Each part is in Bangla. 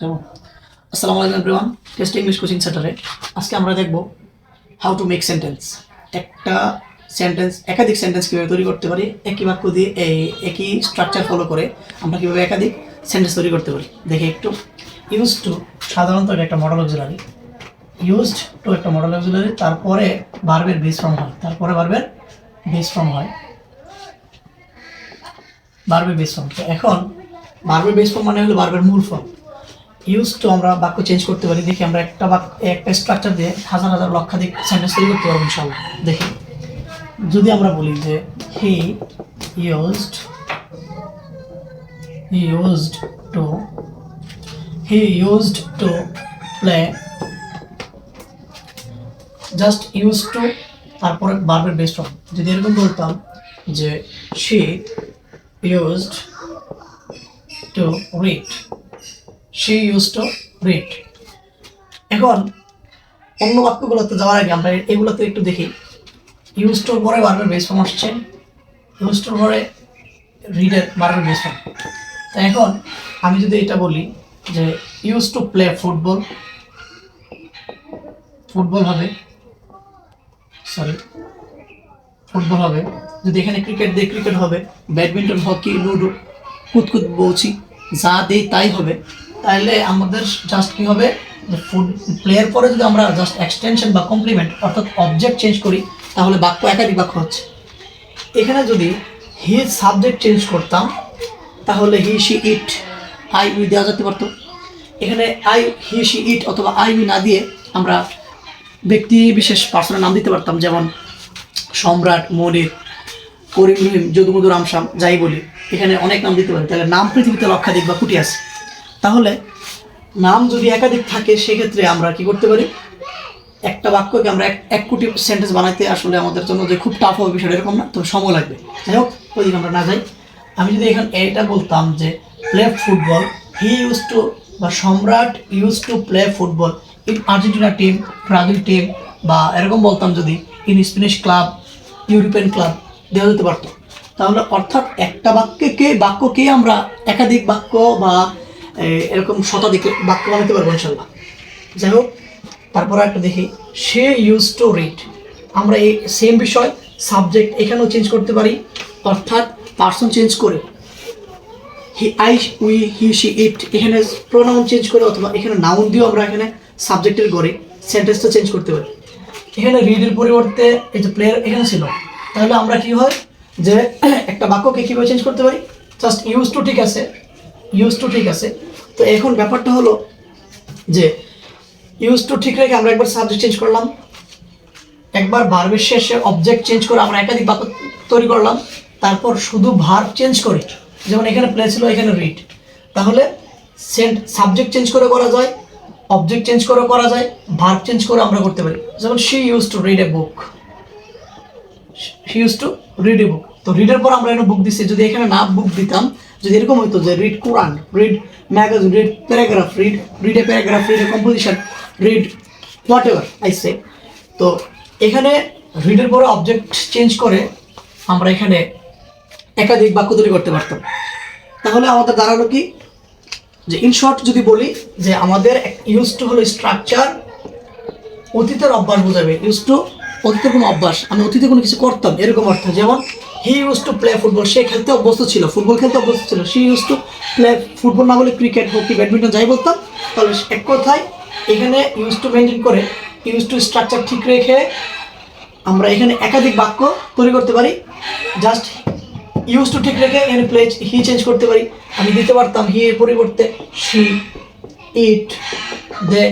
কেমন আসসালামু আলাইকুম এভরিওয়ান টেস্ট ইংলিশ কোচিং সেন্টারে আজকে আমরা দেখব হাউ টু মেক সেন্টেন্স একটা সেন্টেন্স একাধিক সেন্টেন্স কীভাবে তৈরি করতে পারি, একই বাক্য দিয়ে এই একই স্ট্রাকচার ফলো করে আমরা কীভাবে একাধিক সেন্টেন্স তৈরি করতে পারি। দেখি একটু। ইউজ টু সাধারণত এটা একটা মডেল অক্সিলারি ইউজড টু একটা মডেল অক্সিলারি তারপরে বার্বের বেস ফর্ম হয়। তারপরে বার্বের বেস ফর্ম হয়। বার্বের বেস ফর্ম এখন বার্বের বেস ফর্ম মানে হলো বার্বের মূল ফর্ম ইউজ টু আমরা বাক্য চেঞ্জ করতে পারি, দেখি আমরা একটা বাক্য, একটা স্ট্রাকচার দিয়ে হাজার হাজার লক্ষাধিক সেন্টেন্স তৈরি করতে পারব ইনশাল্লাহ দেখি। যদি আমরা বলি যে he used he used to he used to play just use to তারপরে বার্বের বেস্ট ফর্ম যদি এরকম বলতাম যে she used to read she use to read এখন অন্য বাক্যগুলোতে যাওয়ার আগে আমরা এগুলোতে একটু দেখি। ইউজ টুর পরে বারবার বেস ফর্ম আসছে। ইউজ টুর পরে রিডের বারবার বেস ফর্ম। তো এখন আমি যদি এটা বলি যে use to play football football হবে সরি ফুটবল হবে। যদি এখানে ক্রিকেট দিয়ে ক্রিকেট হবে ব্যাডমিন্টন হকি লুডো কুতকুত বলছি যা দেই তাই হবে তাহলে আমাদের জাস্ট কি হবে? ফুড প্লেয়ার পরে যদি আমরা জাস্ট এক্সটেনশন বা কমপ্লিমেন্ট অর্থাৎ অবজেক্ট চেঞ্জ করি, তাহলে বাক্য একাধিক বাক্য হচ্ছে। এখানে যদি হি সাবজেক্ট চেঞ্জ করতাম, তাহলে he she it I we দেওয়া যেতে পারতো। এখানে আই হি সি ইট অথবা আই উই না দিয়ে আমরা ব্যক্তি বিশেষ পার্সনের নাম দিতে পারতাম, যেমন সম্রাট, মনির, করিম, রহিম যদুমধু রামশ্যাম যাই বলি। এখানে অনেক নাম দিতে পারি, তাহলে নাম পৃথিবীতে লক্ষাধিক বা কুটি আছে। তাহলে নাম যদি একাধিক থাকে, সেক্ষেত্রে আমরা কি করতে পারি? একটা বাক্যকে আমরা এক এক কোটি সেন্টেন্স বানাইতে আসলে আমাদের জন্য যে খুব টাফ হবে বিষয়টা এরকম না, তো সময় লাগবে। যাই হোক ওইদিকে আমরা না যাই। আমি যদি এখানে এটা বলতাম যে play football he use to বা Samrat use to play football in Argentina team Brazil team বা এরকম বলতাম যদি in Spanish club European club দেওয়া যেতে পারতো। তাহলে অর্থাৎ একটা বাক্যকে বাক্যকে আমরা একাধিক বাক্য বা এরকম শতাধিক বাক্য বানাতে পারব ইনশাল্লাহ যাই হোক, তারপর একটা দেখি। সে ইউজ টু রিড আমরা এই সেম বিষয় সাবজেক্ট এখানেও চেঞ্জ করতে পারি। অর্থাৎ পার্সন চেঞ্জ করে। He I we he she it এখানে প্রোনাউন চেঞ্জ করে অথবা এখানে নাউন দিয়েও আমরা এখানে সাবজেক্টের করে সেন্টেন্সটা চেঞ্জ করতে পারি। এখানে রিডের পরিবর্তে এই যে প্লেয়ার এখানে ছিল। তাহলে আমরা কি হয়? যে একটা বাক্যকে কীভাবে চেঞ্জ করতে পারি? জাস্ট ইউজ টু ঠিক আছে। ইউজ টু ঠিক আছে। তো এখন ব্যাপারটা হলো যে ইউজ টু ঠিক রেখে আমরা একবার সাবজেক্ট চেঞ্জ করলাম। একবার ভার্বের শেষে অবজেক্ট চেঞ্জ করে আমরা একাধিক বাক্য তৈরি করলাম। তারপর শুধু ভার্ব চেঞ্জ করে, যেমন এখানে প্লে ছিল, এখানে রিড তাহলে সেন্ট সাবজেক্ট চেঞ্জ করে করা যায় অবজেক্ট চেঞ্জ করে করা যায় ভার্ব চেঞ্জ করে আমরা করতে পারি। যেমন she use to read a book she use to read a book তো রিডের পর আমরা এখানে বুক দিচ্ছি যদি এখানে না বুক দিতাম যদি এরকম হতো যে read Quran read magazine read paragraph read read a paragraph read a composition read whatever I say তো এখানে রিডের পরে অবজেক্ট চেঞ্জ করে আমরা এখানে একাধিক বাক্য তৈরি করতে পারতাম। তাহলে আমাদের দাঁড়াল কি? যে ইন শর্ট যদি বলি যে আমাদের ইউজ টু হলো স্ট্রাকচার অতীতের অভ্যাস বোঝাবে। ইউজ টু অতীতের কোনো অভ্যাস আমি অতীতে কোনো কিছু করতাম, এরকম অর্থ। যেমন he use to play football সে খেলতে অভ্যস্ত ছিল। ফুটবল খেলতে অভ্যস্ত ছিল। She use to play football না বলে ক্রিকেট হকি ব্যাডমিন্টন যাই বলতাম। তাহলে এক কথায়, এখানে ইউজ টু মেনটেন করে ইউজ টু স্ট্রাকচার ঠিক রেখে আমরা এখানে একাধিক বাক্য তৈরি করতে পারি। জাস্ট ইউজ টু ঠিক রেখে এখানে প্লে হি চেঞ্জ করতে পারি। আমি দিতে পারতাম হি এর পরিবর্তে সি ইট দে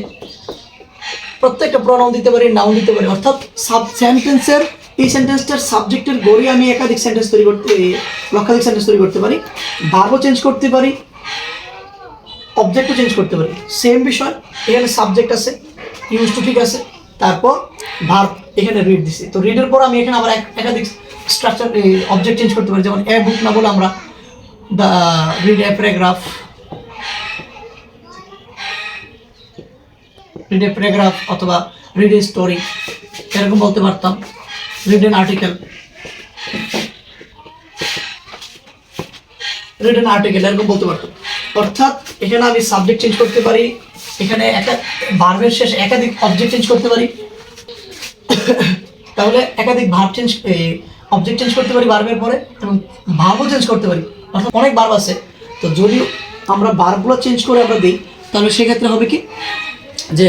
প্রত্যেকটা প্রণাম দিতে পারি নাউন দিতে পারি। অর্থাৎ সাব সেন্টেন্সের এই সেন্টেন্সটার সাবজেক্টের গড়ে আমি একাধিক সেন্টেন্স তৈরি করতে লক্ষাধিক সেন্টেন্স তৈরি করতে পারি। ভার্বও চেঞ্জ করতে পারি অবজেক্টও চেঞ্জ করতে পারি। সেম বিষয়, এখানে সাবজেক্ট আছে ইউজ টু ঠিক আছে, তারপর ভার্ব এখানে রিড দিছি। তো রিডের পর আমি এখানে আবার এক- একাধিক স্ট্রাকচার অবজেক্ট চেঞ্জ করতে পারি। যেমন এ বুক না বলে আমরা the read a paragraph read a paragraph অথবা রিড এ স্টোরি এরকম বলতে পারতাম। Read an article read an article এরকম বলতে পারতাম অর্থাৎ এখানে আমি সাবজেক্ট চেঞ্জ করতে পারি, এখানে একটা ভার্বের শেষে একাধিক অবজেক্ট চেঞ্জ করতে পারি। তাহলে একাধিক ভার্ব চেঞ্জ অবজেক্ট চেঞ্জ করতে পারি ভার্বের পরে এবং ভার্বও চেঞ্জ করতে পারি। অর্থাৎ অনেক ভার্ব আছে। তো যদি আমরা ভার্বগুলো চেঞ্জ করে আমরা দিই, তাহলে সেক্ষেত্রে হবে কি? যে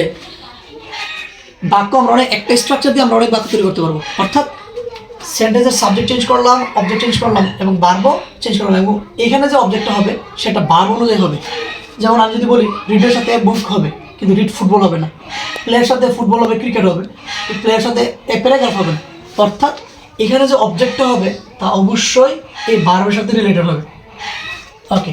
বাক্য আমরা অনেক, একটা স্ট্রাকচার দিয়ে আমরা অনেক বাক্য তৈরি করতে পারব। অর্থাৎ সেন্টেন্সের সাবজেক্ট চেঞ্জ করলাম অবজেক্ট চেঞ্জ করলাম এবং বারবও চেঞ্জ করলাম এবং এখানে যে অবজেক্টটা হবে, সেটা বার্ব অনুযায়ী হবে। যেমন আমি যদি বলি রিডের সাথে বুক হবে, কিন্তু রিড ফুটবল হবে না। প্লেয়ার সাথে ফুটবল হবে ক্রিকেট হবে। প্লেয়ার সাথে এ প্যারাগ্রাফ হবে অর্থাৎ এখানে যে অবজেক্টটা হবে, তা অবশ্যই এই বার্বের সাথে রিলেটেড হবে। ওকে